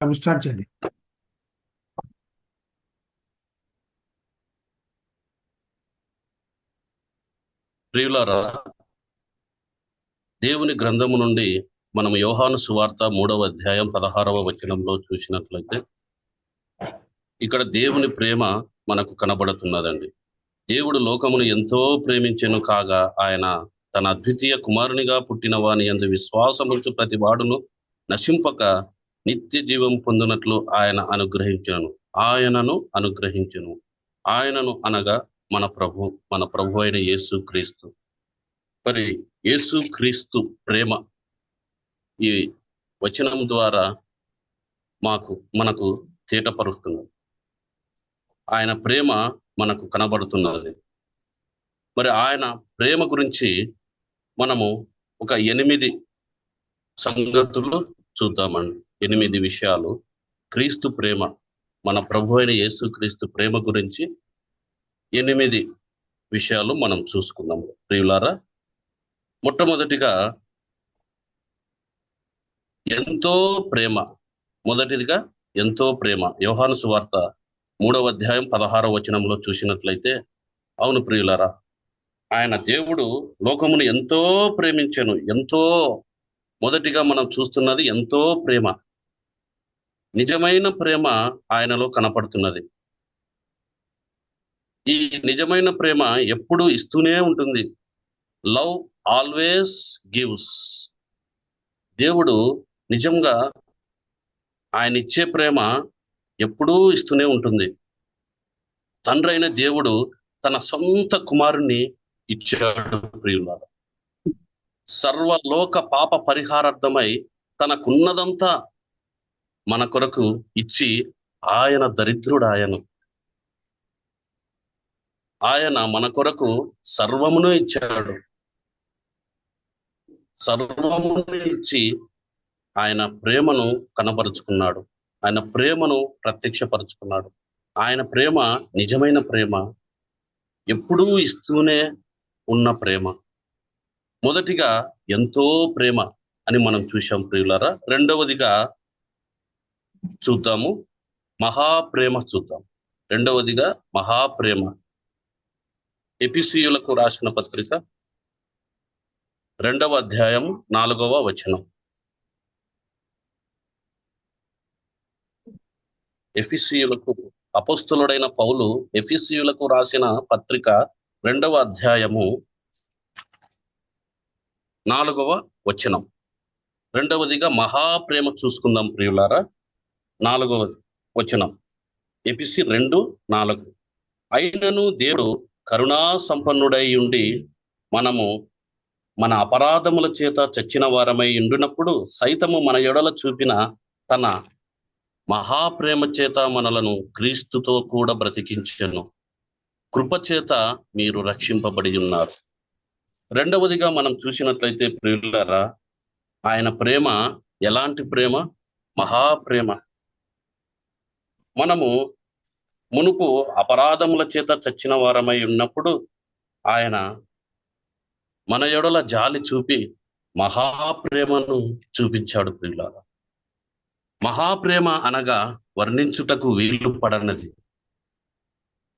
Start చేయండి. ప్రియులారా దేవుని గ్రంథము నుండి మనం యోహాను సువార్త మూడవ అధ్యాయం పదహారవ వచనంలో చూసినట్లయితే ఇక్కడ దేవుని ప్రేమ మనకు కనబడుతున్నదండి. దేవుడు లోకమును ఎంతో ప్రేమించెను కాగా ఆయన తన అద్వితీయ కుమారునిగా పుట్టిన వాని ఎందు విశ్వాసముంచు ప్రతి వాడును నశింపక నిత్య జీవం పొందినట్లు ఆయన అనుగ్రహించను. ఆయనను అనుగ్రహించను. ఆయనను అనగా మన ప్రభు మన ప్రభు అయిన యేసు క్రీస్తు. మరి యేసు క్రీస్తు ప్రేమ ఈ వచనం ద్వారా మాకు మనకు తేటపరుస్తున్నది ఆయన ప్రేమ మనకు కనబడుతున్నది. మరి ఆయన ప్రేమ గురించి మనము ఒక ఎనిమిది సంగతులు చూద్దామండి. ఎనిమిది విషయాలు. క్రీస్తు ప్రేమ మన ప్రభు అయిన యేసు క్రీస్తు ప్రేమ గురించి ఎనిమిది విషయాలు మనం చూసుకున్నాము ప్రియులారా మొట్టమొదటిగా ఎంతో ప్రేమ మొదటిదిగా ఎంతో ప్రేమ. యోహాను సువార్త మూడవ అధ్యాయం పదహారవ వచనంలో చూసినట్లయితే అవును ప్రియులారా ఆయన దేవుడు లోకమును ఎంతో ప్రేమించాను. ఎంతో మొదటిగా మనం చూస్తున్నది ఎంతో ప్రేమ. నిజమైన ప్రేమ ఆయనలో కనపడుతున్నది. ఈ నిజమైన ప్రేమ ఎప్పుడు ఇస్తూనే ఉంటుంది. Love always gives. దేవుడు నిజంగా ఆయన ఇచ్చే ప్రేమ ఎప్పుడూ ఇస్తూనే ఉంటుంది. తండ్రి అయిన దేవుడు తన సొంత కుమారుణ్ణి ఇచ్చాడు ప్రియుల సర్వలోక పాప పరిహారార్థమై తనకున్నదంతా మన కొరకు ఇచ్చి ఆయన దరిద్రుడు ఆయను ఆయన మన కొరకు సర్వమును ఇచ్చాడు. సర్వమును ఇచ్చి ఆయన ప్రేమను కనబరుచుకున్నాడు. ఆయన ప్రేమను ప్రత్యక్షపరుచుకున్నాడు. ఆయన ప్రేమ నిజమైన ప్రేమ. ఎప్పుడూ ఇస్తూనే ఉన్న ప్రేమ. మొదటిగా ఎంతో ప్రేమ అని మనం చూశాం ప్రియులారా. రెండవదిగా చూద్దాము. మహాప్రేమ చూద్దాం. రెండవదిగా మహాప్రేమ. ఎపిసియులకు రాసిన పత్రిక రెండవ అధ్యాయం నాలుగవ వచనం. ఎఫిసియులకు అపస్తులుడైన పౌలు ఎఫిసియులకు రాసిన పత్రిక రెండవ అధ్యాయము నాలుగవ వచనం. రెండవదిగా మహాప్రేమ చూసుకుందాం ప్రియులారా. నాలుగో వచనం. ఎపిసి రెండు నాలుగు. అయినను దేవుడు కరుణా సంపన్నుడై ఉండి మనము మన అపరాధముల చేత చచ్చిన వారమై ఉండినప్పుడు సైతము మన ఎడల చూపిన తన మహాప్రేమ చేత మనలను క్రీస్తుతో కూడా బ్రతికించను. కృపచేత మీరు రక్షింపబడి ఉన్నారు. రెండవదిగా మనం చూసినట్లయితే ప్రియులరా ఆయన ప్రేమ ఎలాంటి ప్రేమ? మహాప్రేమ. మనము మునుపు అపరాధముల చేత చచ్చిన వారమై ఉన్నప్పుడు ఆయన మన ఎడల జాలి చూపి మహాప్రేమను చూపించాడు ప్రియులారా. మహాప్రేమ అనగా వర్ణించుటకు వీలు పడనది.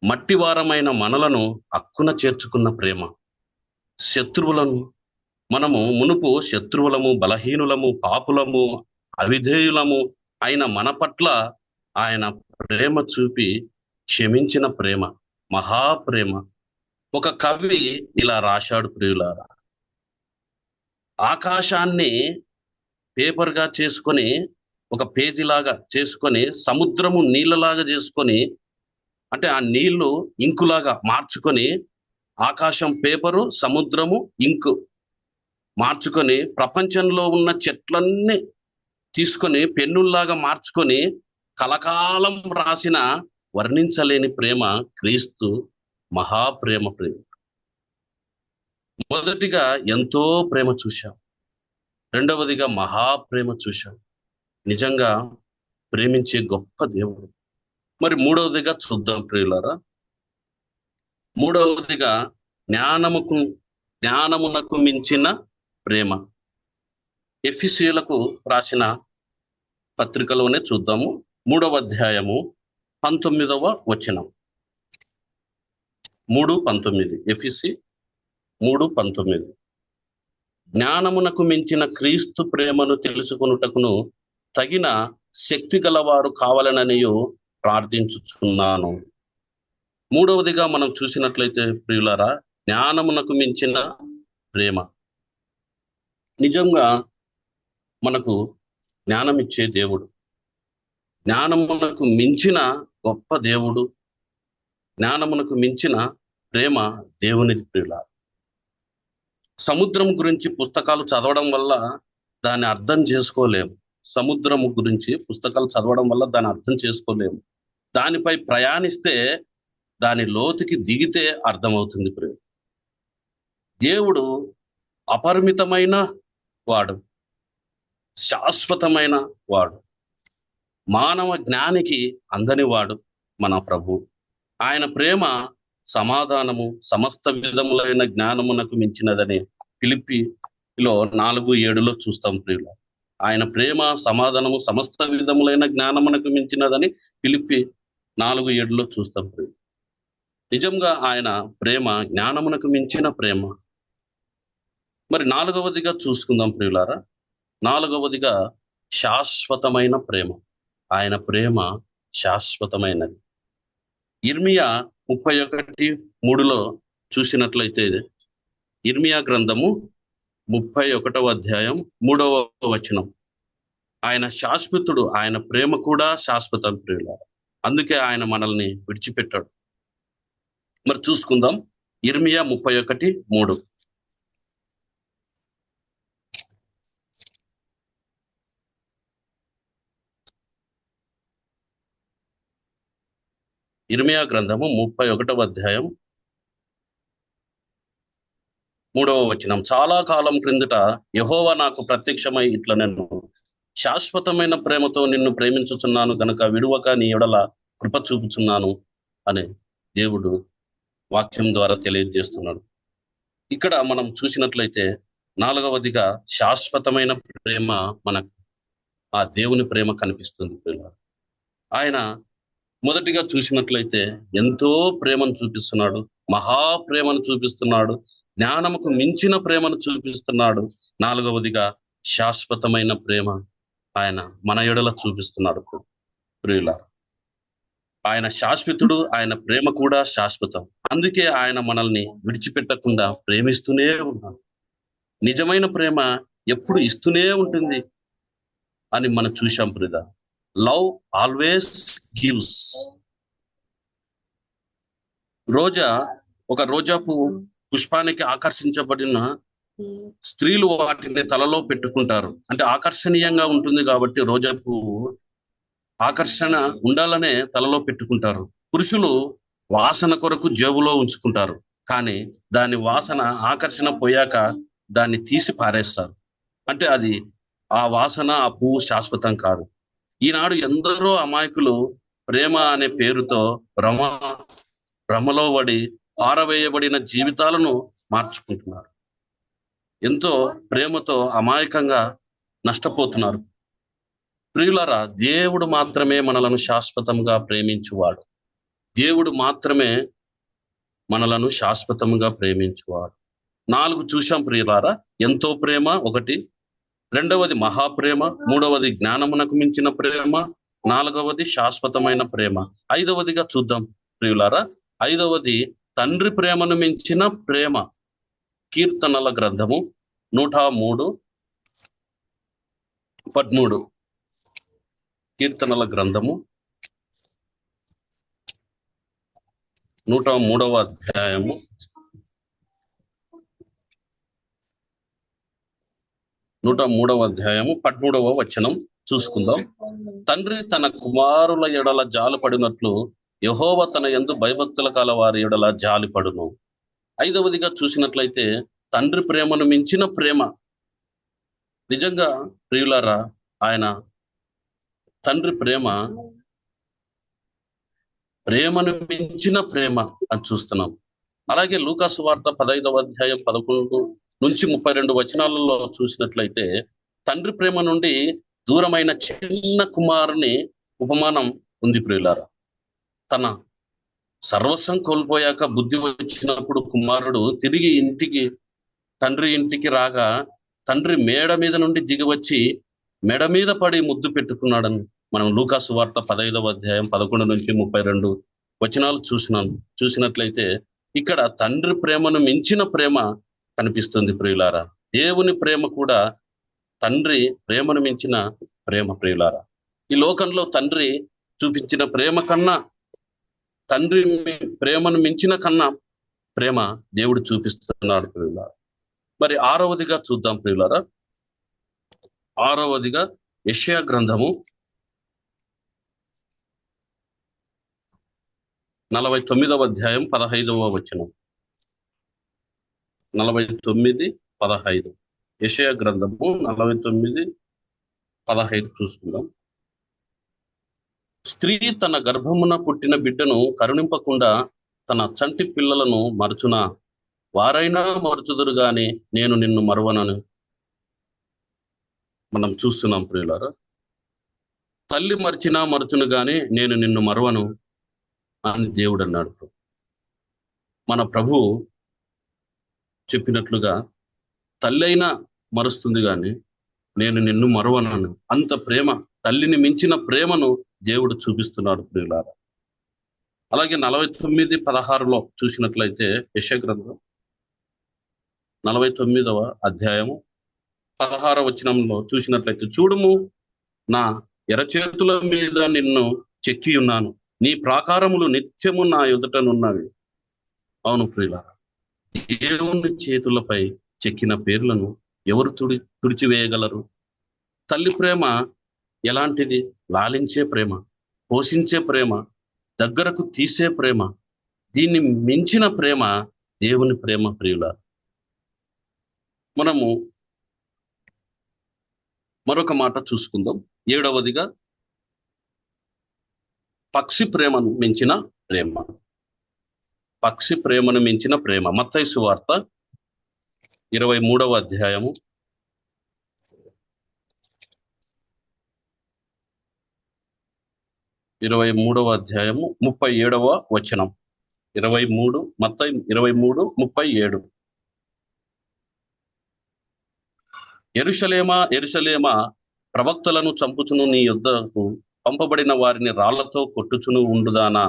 మట్టివారమైన మనలను అక్కున చేర్చుకున్న ప్రేమ. శత్రువులను మనము మునుపు శత్రువులము బలహీనులము పాపులము అవిధేయులము అయిన మన పట్ల ఆయన ప్రేమ చూపి క్షమించిన ప్రేమ మహాప్రేమ. ఒక కవి ఇలా రాశాడు ప్రియులారా. ఆకాశాన్ని పేపర్గా చేసుకొని ఒక పేజీలాగా చేసుకొని సముద్రము నీళ్ళలాగా చేసుకొని అంటే ఆ నీళ్ళు ఇంకులాగా మార్చుకొని ఆకాశం పేపరు సముద్రము ఇంకు మార్చుకొని ప్రపంచంలో ఉన్న చెట్లన్నీ తీసుకొని పెన్నుల్లాగా మార్చుకొని కలకాలం రాసిన వర్ణించలేని ప్రేమ క్రీస్తు మహాప్రేమ ప్రేమ. మొదటిగా ఎంతో ప్రేమ చూశాం. రెండవదిగా మహాప్రేమ చూశాం. నిజంగా ప్రేమించే గొప్ప దేవుడు. మరి మూడవదిగా చూద్దాం ప్రియులారా. మూడవదిగా జ్ఞానముకు జ్ఞానమునకు మించిన ప్రేమ. ఎఫిసియులకు రాసిన పత్రికలోనే చూద్దాము. మూడవ అధ్యాయము పంతొమ్మిదవ వచనం. మూడు పంతొమ్మిది. ఎఫిసి మూడు పంతొమ్మిది. జ్ఞానమునకు మించిన క్రీస్తు ప్రేమను తెలుసుకొనుటకును తగిన శక్తి గలవారు కావాలననియు ప్రార్థించుచున్నాను. మూడవదిగా మనం చూసినట్లయితే ప్రియులారా జ్ఞానమునకు మించిన ప్రేమ. నిజంగా మనకు జ్ఞానం ఇచ్చే దేవుడు. జ్ఞానమునకు మించిన గొప్ప దేవుడు జ్ఞానమునకు మించిన ప్రేమ దేవుని ప్రియుల. సముద్రం గురించి పుస్తకాలు చదవడం వల్ల దాన్ని అర్థం చేసుకోలేము. సముద్రం గురించి పుస్తకాలు చదవడం వల్ల దాన్ని అర్థం చేసుకోలేము. దానిపై ప్రయాణిస్తే దాని లోతుకి దిగితే అర్థమవుతుంది ప్రేమ దేవుడు అపరిమితమైన వాడు శాశ్వతమైన వాడు. మానవ జ్ఞానికి అందని వాడు మన ప్రభు. ఆయన ప్రేమ సమాధానము సమస్త విధములైన జ్ఞానమునకు మించినదని పిలిపిలో నాలుగు ఏడులో చూస్తాం ప్రియుల ఆయన ప్రేమ సమాధానము సమస్త విధములైన జ్ఞానమునకు మించినదని పిలిపి నాలుగు ఏడులో చూస్తాం ప్రియులు నిజంగా ఆయన ప్రేమ జ్ఞానమునకు మించిన ప్రేమ. మరి నాలుగవదిగా చూసుకుందాం ప్రియులారా. నాలుగవదిగా శాశ్వతమైన ప్రేమ. ఆయన ప్రేమ శాశ్వతమైనది. ఇర్మియా ముప్పై ఒకటి మూడులో చూసినట్లయితే ఇర్మియా గ్రంథము ముప్పై ఒకటవ అధ్యాయం మూడవ వచనం. ఆయన శాశ్వతుడు ఆయన ప్రేమ కూడా శాశ్వతం ప్రియుల అందుకే ఆయన మనల్ని విడిచిపెట్టాడు. మరి చూసుకుందాం. ఇర్మియా ముప్పై ఒకటి మూడు. ఇర్మియా గ్రంథము ముప్పై ఒకటవ అధ్యాయం మూడవ వచనం. చాలా కాలం క్రిందట యహోవా నాకు ప్రత్యక్షమై ఇట్లా నేను శాశ్వతమైన ప్రేమతో నిన్ను ప్రేమించుచున్నాను గనక విడువక నీ ఎడల కృప చూపుచున్నాను అని దేవుడు వాక్యం ద్వారా తెలియజేస్తున్నాడు. ఇక్కడ మనం చూసినట్లయితే నాలుగవదిగా శాశ్వతమైన ప్రేమ మనకు ఆ దేవుని ప్రేమ కనిపిస్తుంది. ఆయన మొదటిగా చూసినట్లయితే ఎంతో ప్రేమను చూపిస్తున్నాడు మహా ప్రేమను చూపిస్తున్నాడు జ్ఞానముకు మించిన ప్రేమను చూపిస్తున్నాడు. నాలుగవదిగా శాశ్వతమైన ప్రేమ ఆయన మన ఎడల చూపిస్తున్నాడు ప్రియుల ఆయన శాశ్వతుడు ఆయన ప్రేమ కూడా శాశ్వతం. అందుకే ఆయన మనల్ని విడిచిపెట్టకుండా ప్రేమిస్తూనే ఉన్నాడు. నిజమైన ప్రేమ ఎప్పుడు ఇస్తూనే ఉంటుంది అని మనం చూశాం ప్రిద లవ్ ఆల్వేస్ గివ్స్ రోజా ఒక రోజా పువ్వు పుష్పానికి ఆకర్షించబడిన స్త్రీలు వాటిని తలలో పెట్టుకుంటారు. అంటే ఆకర్షణీయంగా ఉంటుంది కాబట్టి రోజా పువ్వు ఆకర్షణ ఉండాలనే తలలో పెట్టుకుంటారు. పురుషులు వాసన కొరకు జేబులో ఉంచుకుంటారు. కానీ దాని వాసన ఆకర్షణ పోయాక దాన్ని తీసి పారేస్తారు. అంటే అది ఆ వాసన ఆ పువ్వు శాశ్వతం కాదు. ఈనాడు ఎందరో అమాయకులు ప్రేమ అనే పేరుతో భ్రమ భ్రమలో పడి పారవేయబడిన జీవితాలను మార్చుకుంటున్నారు. ఎంతో ప్రేమతో అమాయకంగా నష్టపోతున్నారు. ప్రియులరా దేవుడు మాత్రమే మనలను శాశ్వతంగా ప్రేమించువాడు. దేవుడు మాత్రమే మనలను శాశ్వతంగా ప్రేమించువాడు. నాలుగు చూశాం ప్రియులారా ఎంతో ప్రేమ ఒకటి. రెండవది మహాప్రేమ మూడవది జ్ఞానమునకు మించిన ప్రేమ నాలుగవది శాశ్వతమైన ప్రేమ. ఐదవదిగా చూద్దాం ప్రియులారా. ఐదవది తండ్రి ప్రేమను మించిన ప్రేమ. కీర్తనల గ్రంథము నూట మూడు పదమూడు. కీర్తనల గ్రంథము నూట మూడవ అధ్యాయము. నూట మూడవ అధ్యాయము పదమూడవ వచనం. చూసుకుందాం. తండ్రి తన కుమారుల ఎడల జాలి పడినట్లు యహోవ తన ఎందు భయభక్తుల కాల వారి ఎడల జాలి పడును ఐదవదిగా చూసినట్లయితే తండ్రి ప్రేమను మించిన ప్రేమ. నిజంగా ప్రియులారా ఆయన తండ్రి ప్రేమ ప్రేమను మించిన ప్రేమ అని చూస్తున్నాం. అలాగే లూకాసు వార్త పదైదవ అధ్యాయం పదకొండు నుంచి ముప్పై రెండు వచనాలలో చూసినట్లయితే తండ్రి ప్రేమ నుండి దూరమైన చిన్న కుమారుని ఉపమానం ఉంది ప్రియులారా. తన సర్వస్వం కోల్పోయాక బుద్ధి వచ్చినప్పుడు కుమారుడు తిరిగి ఇంటికి తండ్రి ఇంటికి రాగా తండ్రి మేడ మీద నుండి దిగివచ్చి మెడ మీద పడి ముద్దు పెట్టుకున్నాడని మనం లూకాసు వార్త పదైదవ అధ్యాయం పదకొండు నుంచి ముప్పై రెండు వచనాలు చూసినాను చూసినట్లయితే ఇక్కడ తండ్రి ప్రేమను మించిన ప్రేమ కనిపిస్తుంది ప్రియులారా. దేవుని ప్రేమ కూడా తండ్రి ప్రేమను మించిన ప్రేమ ప్రియులారా. ఈ లోకంలో తండ్రి చూపించిన ప్రేమ కన్నా తండ్రి ప్రేమను మించిన కన్నా ప్రేమ దేవుడు చూపిస్తున్నాడు ప్రియులారా. మరి ఆరవదిగా చూద్దాం ప్రియులారా. ఆరవదిగా యషయా గ్రంథము నలభై తొమ్మిదవ అధ్యాయం పదహైదవ వచనం. నలభై తొమ్మిది పదహైదు. యషయ గ్రంథము నలభై తొమ్మిది పదహైదు చూసుకుందాం. స్త్రీ తన గర్భమున పుట్టిన బిడ్డను కరుణింపకుండా తన చంటి పిల్లలను మరచున వారైనా మరచుదురు గాని నేను నిన్ను మరవనను. మనం చూస్తున్నాం ప్రియులారా తల్లి మరిచినా మరచును గాని నేను నిన్ను మరవను అని దేవుడు అన్నాడు మన ప్రభు చెప్పినట్లుగా తల్లి అయినా మరుస్తుంది కానీ నేను నిన్ను మరవనను. అంత ప్రేమ తల్లిని మించిన ప్రేమను దేవుడు చూపిస్తున్నాడు ప్రియులారా. అలాగే నలభై తొమ్మిది పదహారులో చూసినట్లయితే యశగ్రంథం నలభై తొమ్మిదవ అధ్యాయము పదహార వచనంలో చూసినట్లయితే చూడుము నా ఎరచేతుల మీద నిన్ను చెక్కి ఉన్నాను నీ ప్రాకారములు నిత్యము నా ఎదుటనున్నవి. అవును ప్రియులారా దేవుని చేతులపై చెక్కిన పేర్లను ఎవరు తుడి తుడిచివేయగలరు? తల్లి ప్రేమ ఎలాంటిది? లాలించే ప్రేమ పోషించే ప్రేమ దగ్గరకు తీసే ప్రేమ దీన్ని మించిన ప్రేమ దేవుని ప్రేమ ప్రియుల. మనము మరొక మాట చూసుకుందాం. ఏడవదిగా పక్షి ప్రేమను మించిన ప్రేమ. పక్షి ప్రేమను మించిన ప్రేమ. మత్తైసు సువార్త ఇరవై మూడవ అధ్యాయము. ఇరవై మూడవ అధ్యాయము ముప్పై ఏడవ వచనం. ఇరవై మూడు మొత్తం ఇరవై మూడు ముప్పై ఏడు. ఎరుషలేమ ఎరుషలేమా ప్రవక్తలను చంపుచును నీ యుద్ధకు పంపబడిన వారిని రాళ్ళతో కొట్టుచును ఉండుదానా?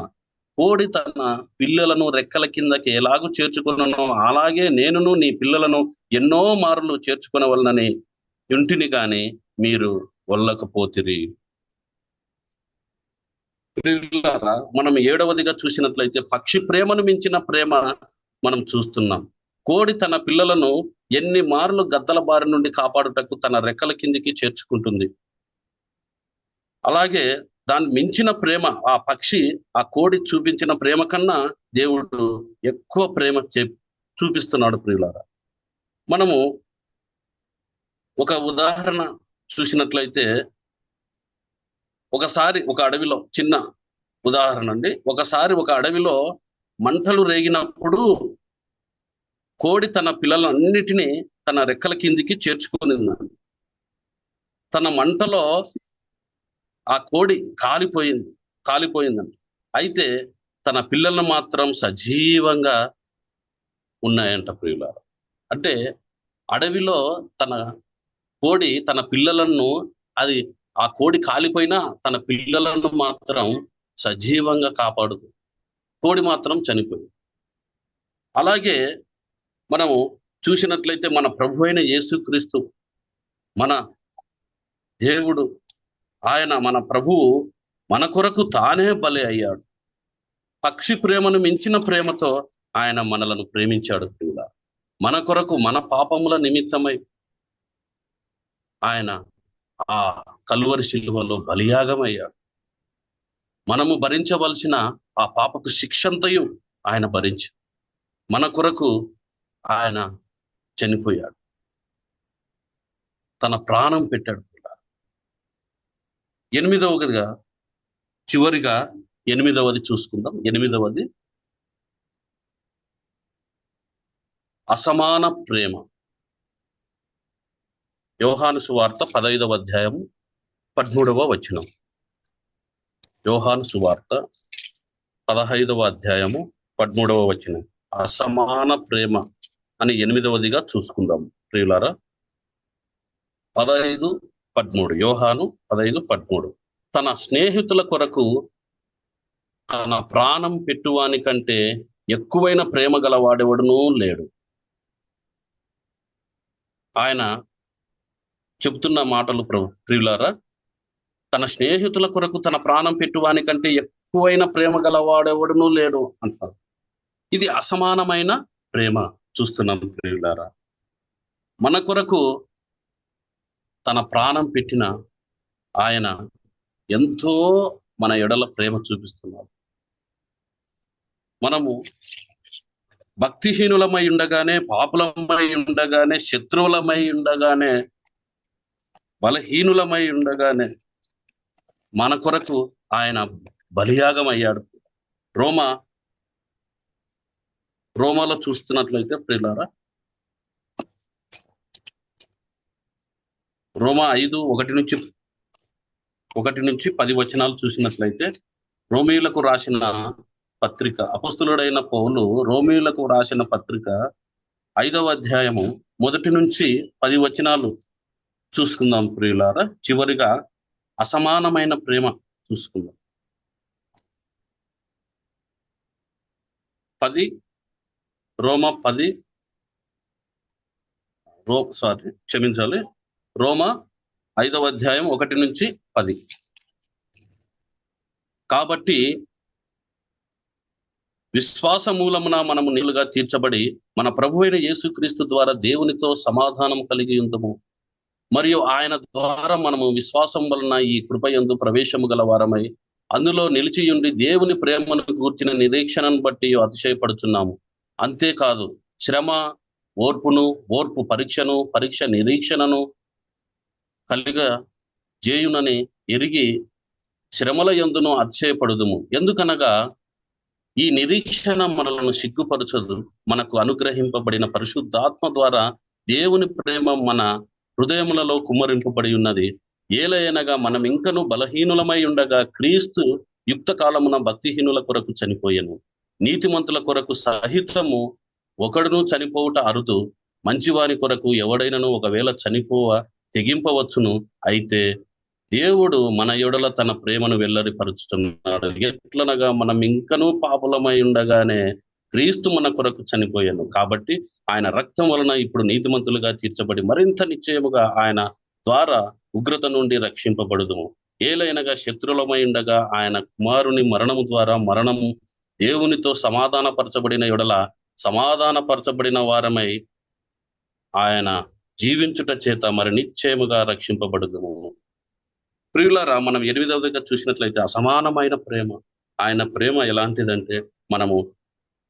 కోడి తన పిల్లలను రెక్కల కిందకి ఎలాగూ చేర్చుకున్నానో అలాగే నేనును నీ పిల్లలను ఎన్నో మార్లు చేర్చుకునవలనని ఇంటిని కానీ మీరు వల్లకపోతిరి. మనం ఏడవదిగా చూసినట్లయితే పక్షి ప్రేమను మించిన ప్రేమ మనం చూస్తున్నాం. కోడి తన పిల్లలను ఎన్ని మార్లు గద్దల బారి నుండి కాపాడుటకు తన రెక్కల కిందికి చేర్చుకుంటుంది. అలాగే దాన్ని మించిన ప్రేమ ఆ పక్షి ఆ కోడి చూపించిన ప్రేమ కన్నా దేవుడు ఎక్కువ ప్రేమ చే- చూపిస్తున్నాడు ప్రియులారా. మనము ఒక ఉదాహరణ చూసినట్లయితే ఒకసారి ఒక అడవిలో చిన్న ఉదాహరణ అండి. ఒకసారి ఒక అడవిలో మంటలు రేగినప్పుడు కోడి తన పిల్లలన్నిటినీ తన రెక్కల కిందికి చేర్చుకొని ఉన్నాడు తన మంటలో ఆ కోడి కాలిపోయింది కాలిపోయిందంట. అయితే తన పిల్లలను మాత్రం సజీవంగా ఉన్నాయంట ప్రియులారా. అంటే అడవిలో తన కోడి తన పిల్లలను అది ఆ కోడి కాలిపోయినా తన పిల్లలను మాత్రం సజీవంగా కాపాడుదు కోడి మాత్రం చనిపోయింది. అలాగే మనము చూసినట్లయితే మన ప్రభు అయిన యేసుక్రీస్తు మన దేవుడు ఆయన మన ప్రభువు మన కొరకు తానే బలి అయ్యాడు. పక్షి ప్రేమను మించిన ప్రేమతో ఆయన మనలను ప్రేమించాడు ప్రియుల మన కొరకు మన పాపముల నిమిత్తమై ఆయన ఆ కలువరి శిలువలో బలియాగం అయ్యాడు మనము భరించవలసిన ఆ పాపకు శిక్షంతయు ఆయన భరించి మన కొరకు ఆయన చనిపోయాడు. తన ప్రాణం పెట్టాడు. ఎనిమిదవదిగా చివరిగా ఎనిమిదవది చూసుకుందాం. ఎనిమిదవది అసమాన ప్రేమ. యోహాను సువార్త పదైదవ అధ్యాయము పదమూడవ వచనం. యోహాను సువార్త పదహైదవ అధ్యాయము పదమూడవ వచనం. అసమాన ప్రేమ అని ఎనిమిదవదిగా చూసుకుందాం. ప్రియులారా పదహైదు పదమూడు యోహాను పదహైదు పదమూడు. తన స్నేహితుల కొరకు తన ప్రాణం పెట్టువాని కంటే ఎక్కువైన ప్రేమ గలవాడెవడనూ లేడు. ఆయన చెబుతున్న మాటలు ప్ర- ప్రియులారా తన స్నేహితుల కొరకు తన ప్రాణం పెట్టువాని కంటే ఎక్కువైన ప్రేమ గలవాడెవడనూ లేడు అంటారు. ఇది అసమానమైన ప్రేమ చూస్తున్నాం ప్రియులారా. మన కొరకు తన ప్రాణం పెట్టిన ఆయన ఎంతో మన ఎడల ప్రేమ చూపిస్తున్నారు మనము భక్తిహీనులమై ఉండగానే పాపులమై ఉండగానే శత్రువులమై ఉండగానే బలహీనులమై ఉండగానే మన కొరకు ఆయన బలియాగం అయ్యాడు రోమ రోమాలో చూస్తున్నట్లయితే ప్రియులారా రోమా ఐదు ఒకటి నుంచి ఒకటి నుంచి పది వచనాలు చూసినట్లయితే రోమిలకు రాసిన పత్రిక అపస్తులుడైన పౌలు రోమిలకు రాసిన పత్రిక ఐదవ అధ్యాయము మొదటి నుంచి పది వచనాలు చూసుకుందాం ప్రియులారా. చివరిగా అసమానమైన ప్రేమ చూసుకుందాం. పది రోమ పది రో సారీ క్షమించాలి. రోమ ఐదవ అధ్యాయం ఒకటి నుంచి పది. కాబట్టి విశ్వాస మూలమున మనము నీళ్ళుగా తీర్చబడి మన ప్రభు అయిన యేసుక్రీస్తు ద్వారా దేవునితో సమాధానం కలిగి ఉందము. మరియు ఆయన ద్వారా మనము విశ్వాసం వలన ఈ కృపయందు ప్రవేశము గల వారమై అందులో నిలిచి ఉండి దేవుని ప్రేమను గూర్చిన నిరీక్షణను బట్టి అతిశయపడుచున్నాము. అంతేకాదు శ్రమ ఓర్పును ఓర్పు పరీక్షను పరీక్ష నిరీక్షణను కలిగ జేయునని ఎరిగి శ్రమల యందును అతిశయపడుదుము. ఎందుకనగా ఈ నిరీక్షణ మనలను సిగ్గుపరచదు మనకు అనుగ్రహింపబడిన పరిశుద్ధాత్మ ద్వారా దేవుని ప్రేమ మన హృదయములలో కుమ్మరింపబడి ఉన్నది ఏలయనగా మనం ఇంకను బలహీనులమై ఉండగా క్రీస్తు యుక్త కాలమున భక్తిహీనుల కొరకు చనిపోయెను. నీతిమంతుల కొరకు సహితము ఒకడును చనిపోవుట అరుదు. మంచివాని కొరకు ఎవడైనను ఒకవేళ చనిపోవ తెగింపవచ్చును. అయితే దేవుడు మన యుడల తన ప్రేమను వెల్లడిపరుచుతున్నాడు. ఎట్లనగా మనం ఇంకనూ పాపులమై ఉండగానే క్రీస్తు మన కొరకు చనిపోయాను. కాబట్టి ఆయన రక్తం వలన ఇప్పుడు నీతిమంతులుగా తీర్చబడి మరింత నిశ్చయముగా ఆయన ద్వారా ఉగ్రత నుండి రక్షింపబడుదుము. ఏలైనగా శత్రులమై ఉండగా ఆయన కుమారుని మరణము ద్వారా మరణము దేవునితో సమాధానపరచబడిన యొడల సమాధానపరచబడిన వారమై ఆయన జీవించుట చేత మరి నిశ్చయముగా రక్షింపబడుదుము. ప్రియులారా మనం ఎనిమిదవదిగా చూసినట్లయితే అసమానమైన ప్రేమ. ఆయన ప్రేమ ఎలాంటిదంటే మనము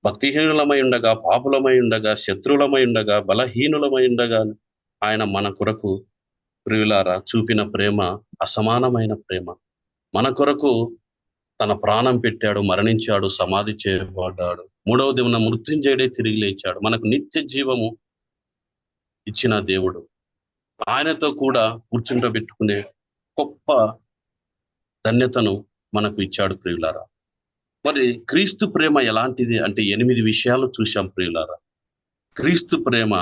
భక్తిహీనులమై ఉండగా పాపులమై ఉండగా శత్రువులమై ఉండగా బలహీనులమై ఉండగా ఆయన మన కొరకు ప్రియులారా చూపిన ప్రేమ అసమానమైన ప్రేమ. మన కొరకు తన ప్రాణం పెట్టాడు మరణించాడు సమాధి చేయబడ్డాడు. మూడవ దిన మృత్యుంజయుడే తిరిగి లేచాడు. మనకు నిత్య జీవము ఇచ్చిన దేవుడు. ఆయనతో కూడా కూర్చుంటబెట్టుకునే గొప్ప ధన్యతను మనకు ఇచ్చాడు ప్రియులారా. మరి క్రీస్తు ప్రేమ ఎలాంటిది అంటే ఎనిమిది విషయాలు చూశాం ప్రియులారా. క్రీస్తు ప్రేమ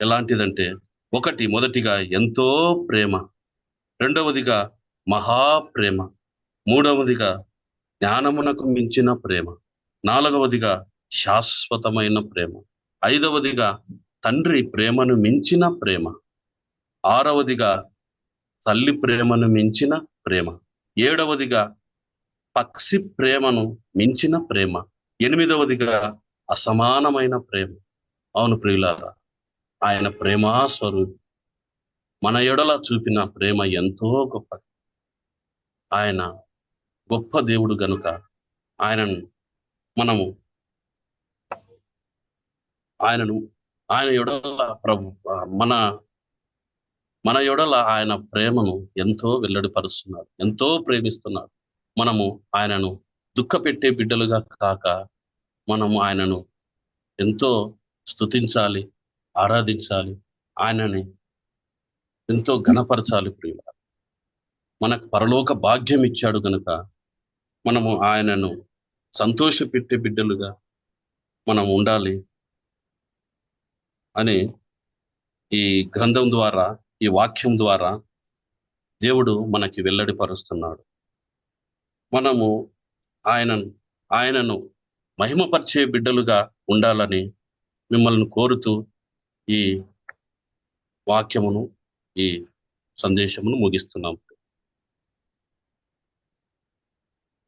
ఎలాంటిదంటే ఒకటి మొదటిగా ఎంతో ప్రేమ రెండవదిగా మహాప్రేమ మూడవదిగా జ్ఞానమునకు మించిన ప్రేమ నాలుగవదిగా శాశ్వతమైన ప్రేమ ఐదవదిగా తండ్రి ప్రేమను మించిన ప్రేమ. ఆరవదిగా తల్లి ప్రేమను మించిన ప్రేమ. ఏడవదిగా పక్షి ప్రేమను మించిన ప్రేమ. ఎనిమిదవదిగా అసమానమైన ప్రేమ. అవును ప్రియులారా ఆయన ప్రేమాస్వరూపి. మన ఎడల చూపిన ప్రేమ ఎంతో గొప్పది. ఆయన గొప్ప దేవుడు గనుక ఆయనను మనము ఆయనను ఆయన ఎడల ప్రభు మన మన ఎడల ఆయన ప్రేమను ఎంతో వెల్లడిపరుస్తున్నాడు ఎంతో ప్రేమిస్తున్నాడు. మనము ఆయనను దుఃఖపెట్టే బిడ్డలుగా కాక మనము ఆయనను ఎంతో స్తుతించాలి ఆరాధించాలి ఆయనని ఎంతో ఘనపరచాలి ప్రియుల మనకు పరలోక భాగ్యం ఇచ్చాడు కనుక మనము ఆయనను సంతోషపెట్టే బిడ్డలుగా మనం ఉండాలి అని ఈ గ్రంథం ద్వారా ఈ వాక్యం ద్వారా దేవుడు మనకి వెల్లడిపరుస్తున్నాడు. మనము ఆయనను ఆయనను మహిమపరిచే బిడ్డలుగా ఉండాలని మిమ్మల్ని కోరుతూ ఈ వాక్యమును ఈ సందేశమును ముగిస్తున్నాం.